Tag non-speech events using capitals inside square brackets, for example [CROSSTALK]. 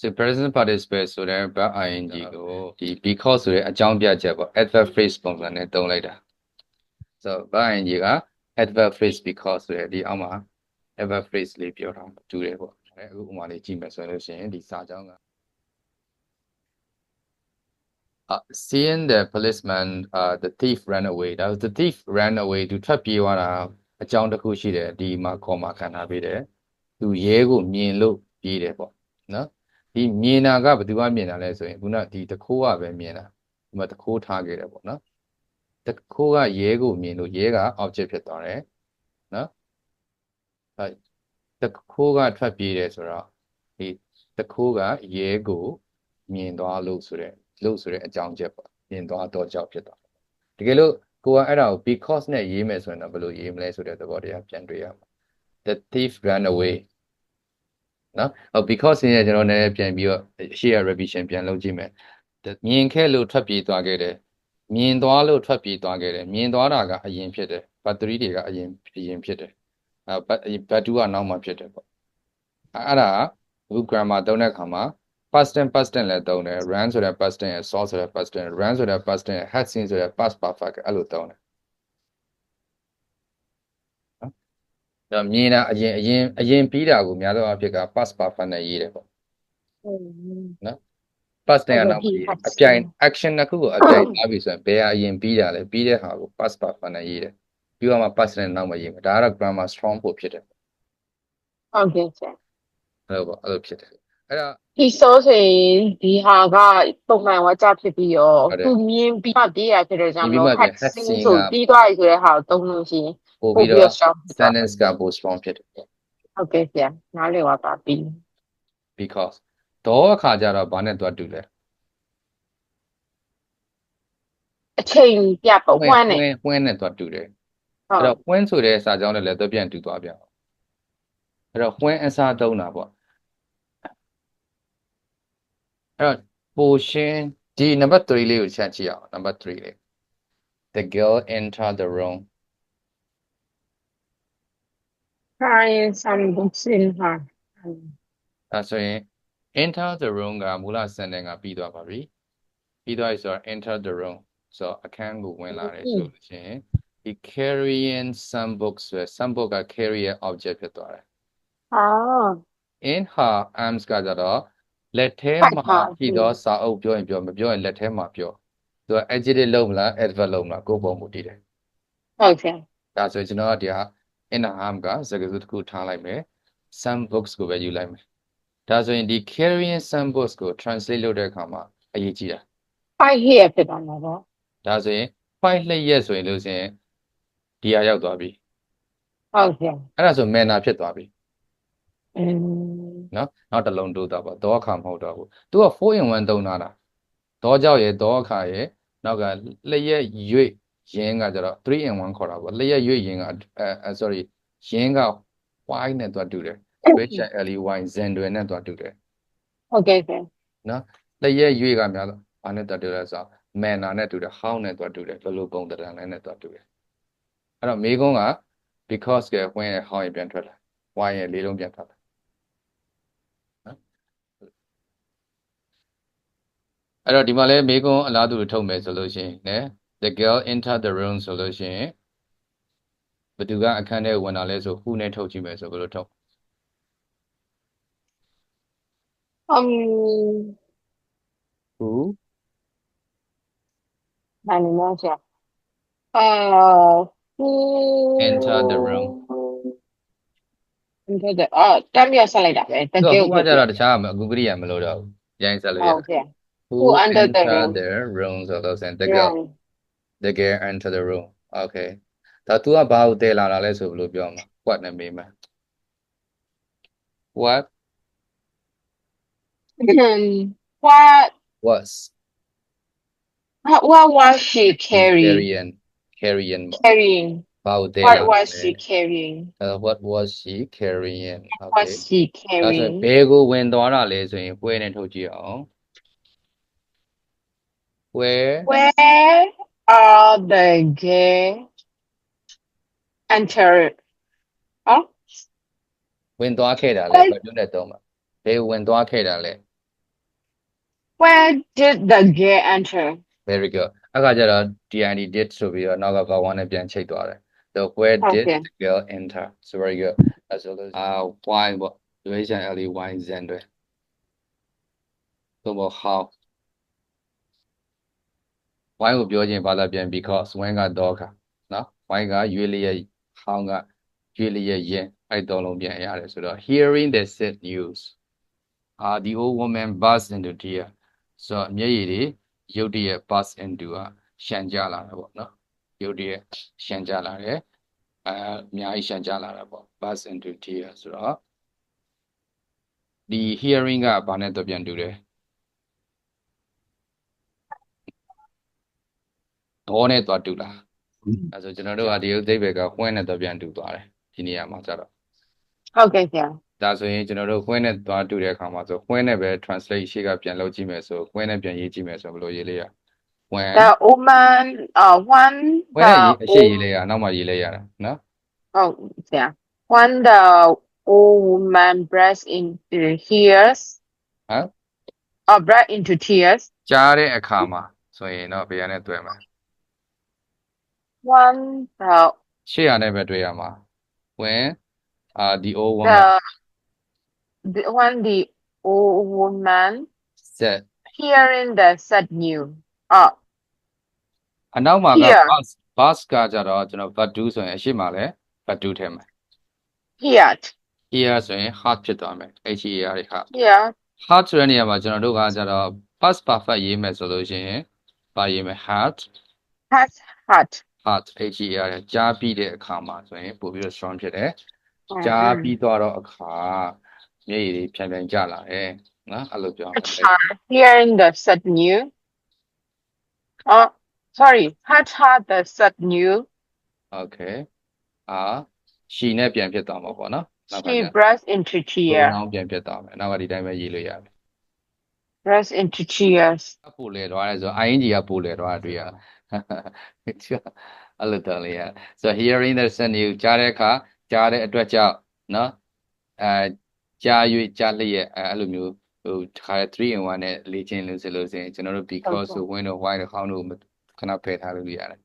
so present participle ဆိုတဲ့ verb ing ကိုဒီ because ဆိုတဲ့အကြောင်းပြချက်ပေါ့ adverb phrase ပုံစံနဲ့သုံးလိုက်တာ so verb ing က adverb phrase because ဆိုတဲ့ဒီအောက်မှာ adverb phrase လေးပြောထားတူတယ်ပေါ့အဲအခုဥပမာလေးကြည့်မယ်ဆိုလို့ရှိရင်ဒီစာကြောင်းက uh, seeing the policeman uh the thief ran away ဒါ the thief ran away သူထွက်ပြေးသွားတာအကြောင်းတစ်ခုရှိတယ်ဒီမှာ comma ခံထားပေးတယ်သူရဲကိုမြင်လို့ပြေးတယ်ပေါ့နော် ဒီမြင်တာကဘယ်သူကမြင်တာလဲဆိုရင်ခုနဒီတခိုးကပဲမြင်တာဒီမှာတခိုးထားခဲ့တယ်ပေါ့နော်တခိုးကရဲကိုမြင်လို့ရဲက object ဖြစ်သွားတယ်နော်အဲတခိုးကထွက်ပြေးတယ်ဆိုတော့ဒီတခိုးကရဲကိုမြင်သွားလို့ဆိုတဲ့လို့ဆိုတဲ့အကြောင်းချက်ပေါ့မြင်သွားတော့ကြောက်ဖြစ်သွားတယ်တကယ်လို့ကိုကအဲ့ဒါကို because နဲ့ရေးမယ်ဆိုရင်တော့ဘယ်လိုရေးမလဲဆိုတဲ့သဘောတရားပြန်တွေ့ရမှာ the thief ran away နော်ဟို because ရင်းကျွန်တော်နည်းနည်းပြန်ပြီးတော့ရှေ့ရ revision ပြန်လုပ်ကြည့်မယ်မြင်ခဲ့လို့ထွက်ပြေးသွားခဲ့တယ်မြင်သွားလို့ထွက်ပြေးသွားခဲ့တယ်မြင်သွားတာကအရင်ဖြစ်တယ်ဘတ်တရီတွေကအရင်အရင်ဖြစ်တယ်အဲဘတ်ဘတ်တူကနောက်မှဖြစ်တယ်ပေါ့အဲ့ဒါအခု grammar သုံးတဲ့အခါမှာ past tense past tense လည်းသုံးတယ် run ဆိုတဲ့ past tense ရယ် saw ဆိုတဲ့ past tense run ဆိုတဲ့ past tense ရယ် had seen ဆိုတဲ့ past perfect အဲ့လိုသုံးတယ် နော်ဒါမြင်တာအရင်အရင်အရင်ပြီးတာကိုများသောအားဖြင့်က past perfect နဲ့ရေးတယ်ပေါ့ past tense ကနောက်ပြီးအပြိုင် action တစ်ခုကိုအပြိုင်ထားပြီဆိုရင်ဘယ်ဟာအရင်ပြီးတာလဲပြီးတဲ့ဟာကို past perfect နဲ့ရေးတယ်ပြီးတော့မှ past tense နောက်မှရေးမယ်ဒါကတော့ grammar strong ဖို့ဖြစ်တယ်ဟုတ်ကဲ့ဆရာအဲ့လိုပေါ့အဲ့လိုဖြစ်တယ်အဲ့ဒါဒီဆိုဆိုရင်ဒီဟာကပုံမှန်ဝါကြဖြစ်ပြီးတော့ဟုတ်တယ်သူမြင်ပြီးမှပြေးရဖြစ်တဲ့ကြောင့်ပြီးမမှလို့ပြန် had had seen seen ဆိုကပြီးသွားပြီဆိုတဲ့ဟာကိုသုံးလို့ရှိရင် ပို့ပို့ပြီးပြီးတော့တော့ strong ဖြစ်သွားတယ် sentence ကပို strong ဖြစ်တယ်ဟုတ်ကဲ့ဆရာနားလည်ပါပါပြီ because တော့အခါကျတော့ဘာနဲ့တွားတူလဲအချိန်ပြပုံဝမ်းနေဝင်းဝင်းနဲ့တွားတူတယ်ဟုတ်အဲ့တော့ဝင်းဆိုတဲ့စာကြောင်းနဲ့လည်းတွားပြန်တူသွားပြန်အောင်အဲ့တော့ဝင်းအစားသုံးတာပေါ့အဲ့တော့ပိုရှင်းဒီ number 3လေးကိုချက်ကြည့်အောင် number 3လေး the girl entered the room trying some books in her အဲဆိုရင် enter the room ကမူလ sentence ကပြီးသွားပါပြီပြီးသွားပြီဆိုတော့ enter the room ဆိုတော့အခန်းကိုဝင်လာတယ်ဆိုလို့ရှိရင်ဒီ carrying some books ဆိုရယ် some book က carry ရဲ့ object ဖြစ်သွားတယ်အော် in her arms ကကြတော့လက်ထဲပိုက်မှာပါရှိသောစာအုပ်ပြောရင်ပြောမပြောရင်လက်ထဲမှာပြောသူက adjective လုံးမလား adverb လုံးမလားကိုယ့်ပုံမူတည်တယ်ဟုတ်ကဲ့ဒါဆိုရင်ကျွန်တော်ကဒီဟာ in her arm ကစကားစုတစ်ခုထားလိုက်မယ် some books ကိုပဲယူလိုက်မယ်ဒါဆိုရင်ဒီ carrying some books ကို translate လုပ်တဲ့အခါမှာအရေးကြီးတာ five here ဖြစ်သွားမှာပေါ့ဒါဆိုရင် five လျက်ဆိုရင်လို့ဆိုရင်ဒီဟာရောက်သွားပြီဟုတ်ကဲ့အဲ့ဒါဆို manner ဖြစ်သွားပြီอืมနော်နောက်တစ်လုံးတိုးသွားပါတော့အခါမဟုတ်တော့ဘူးသူက4 in 1သုံးထားတာတော့ကြောက်ရယ်တော့အခါရယ်နောက်ကလျက်ရွေ့ ရင်းကကြတော့3 in 1ခေါ်တာပေါ့လျက်ရွေ့ရင်းကအဲအဲ sorry ရင်းက y နဲ့တွားတူတယ် which l y zen တွေနဲ့တွားတူတယ်ဟုတ်ကဲ့ဆရာလျက်ရွေ့ကများတော့ဘာနဲ့တွားတူလဲဆိုတော့ manner နဲ့တူတယ် how နဲ့တွားတူတယ်ဘယ်လိုပုံတံလဲနဲ့တွားတူတယ်အဲ့တော့မေကုန်းက because က when ရဲ့ how ရဲ့ပြန်ထွက်လာ y ရဲ့လေးလုံးပြန်ထွက်လာနော်အဲ့တော့ဒီမှာလဲမေကုန်းအလားတူထုတ်မယ်ဆိုလို့ရှိရင်နဲ the girl entered the room ဆိုလို့ရှိရင်ဘယ်သူကအခန်းထဲဝင်လာလဲဆို who နဲ့ထုတ်ကြည့်မယ်ဆိုဘယ်လိုထုတ်อืม who နာနေမောဆရာအာ enter the room enter the အာတမ်းပြဆက်လိုက်တာပဲတသူကကယ် who ကကြတော့တခြားမအခုကရိယာမလို့တော့ဘူးရိုင်းဆက်လို့ရဟုတ်ကဲ့ who Who entered the entered room? the room ဆိုတော့ဆိုရင် the girl the girl enter the room okay ဒါ तू ကဘာကိုတည်လာတာလဲဆိုဘယ်လိုပြောမှာ what နဲ့မေးမှာ what what was what was she [LAUGHS] carrying carrying carrying ပေါ့ carrying ဘာကိုတည် what လာ was လဲ she carrying Uh, what was she carrying was okay she ဒါဆိုရင် carrying ဘယ်ကိုဝင်သွားတာလဲဆိုရင်ပွဲနဲ့ထုတ်ကြည့်အောင် where where are the girls enter ဟော ဝင်သွားခဲ့တာလဲ Where- ဘယ်လိုနဲ့တုံးမှာဘယ်ကိုဝင်သွားခဲ့တာလဲ Where did the girl enter? very good အခါကျတော့ did did ဆိုပြီးတော့နောက်က verb 1နဲ့ပြန်ချိတ်သွားတယ် so where did Okay. the girl enter so very good အဲဆိုလို့အာ why ပေါ့ duration l y z တွေသို့မဟုတ် how Why ကိုပြောခြင်းဘာသာပြန် because when ကတော့ခါနော် why ကရွေးလျက် how ကရွေးလျက်ရင်အဲ့သုံးလုံးပြန်ရတယ်ဆိုတော့ hearing the sad news uh the old woman burst into tears ဆိုတော့မျက်ရည်တွေရုတ်တရက် burst into ကရှန်ကြလာတာပေါ့နော်ရုတ်တရက်ရှန်ကြလာတယ်အဲအများကြီးရှန်ကြလာတာပေါ့ burst into tears ဆိုတော့ဒီ hearing ကဘာနဲ့တော့ပြန်တူတယ် ဒေါနဲ့တော့တူလားအဲဆိုကျွန်တော်တို့ကဒီဥသိပ္ပယ်က when နဲ့တော့ပြန်တူသွားတယ်ဒီနေရာမှာကျတော့ Okay, yeah. ဒါဆိုရင်ကျွန်တော်တို့ when နဲ့သွားတူတဲ့အခါမှာဆို when နဲ့ပဲ translate ရှေ့ကပြန်လုပ်ကြည့်မယ်ဆို when နဲ့ပြန်ရေးကြည့်မယ်ဆိုဘယ်လိုရေးလေးရ when The woman, uh, one, when နဲ့ရေးအ the ရှိ old, ရေးလေးရနောက်မှရေးလေးရတာနော် oh, yeah. When the old woman burst into tears, ဟမ် uh, burst into tears, ကြားတဲ့အခါမှာဆိုရင်တော့ဘယ်ရနဲ့တွေ့မှာ when the, ရှေ့ရနဲ့ပဲတွေ့ရမှာ when uh the old woman the, the when the old woman said hearing the sad news, uh, အနောက်မှာက Here. bus bus ကကြတော့ကျွန်တော် but do ဆိုရင်အရှိမလဲ but do ထဲမှာ heard, here ဆိုရင် heart ဖြစ်သွားမယ် h e r တွေ heart heard, heart ဆိုတဲ့နေရာမှာကျွန်တော်တို့ကကြတော့ past perfect ရေးမယ်ဆိုလို့ရှိရင်ပါရေးမယ် heart has heart. heart h e r ကြားပြီးတဲ့အခါမှာဆိုရင်ပို့ပြီးတော့ strong ဖြစ်တယ်ကြားပြီးသွားတော့အခါမျက်ရည်တွေဖြန်ဖြန်ကျလာတယ်နော်အဲ့လိုပြောရမယ် Had hearing the sad news. Oh, sorry, had heard the sad news. okay အာ she နဲ့ပြန်ဖြစ်သွားမှာပေါ့နော်နောက်က She ပြန် burst into tears. pronoun ပြန်ဖြစ်သွားမယ်နောက်ကဒီတိုင်းပဲရေးလို့ရတယ် Burst into tears. ပို့လေသွားတယ်ဆို ing ကပို့လေသွားတာတွေ့ရတာ အဲ့လိုတော်လေးရ so hearing the sound you ကြားတဲ့အခါကြားတဲ့အတွက်ကြောင့်နော်အဲကြား၍ကြားလျက်အဲအဲ့လိုမျိုးဟိုတစ်ခါ3 in 1နဲ့လေ့ကျင့်လို့ဆိုလို့ဆိုရင်ကျွန်တော်တို့ because ဆို when တို့ why တို့ how တို့ခဏဖယ်ထားလို့ရတယ်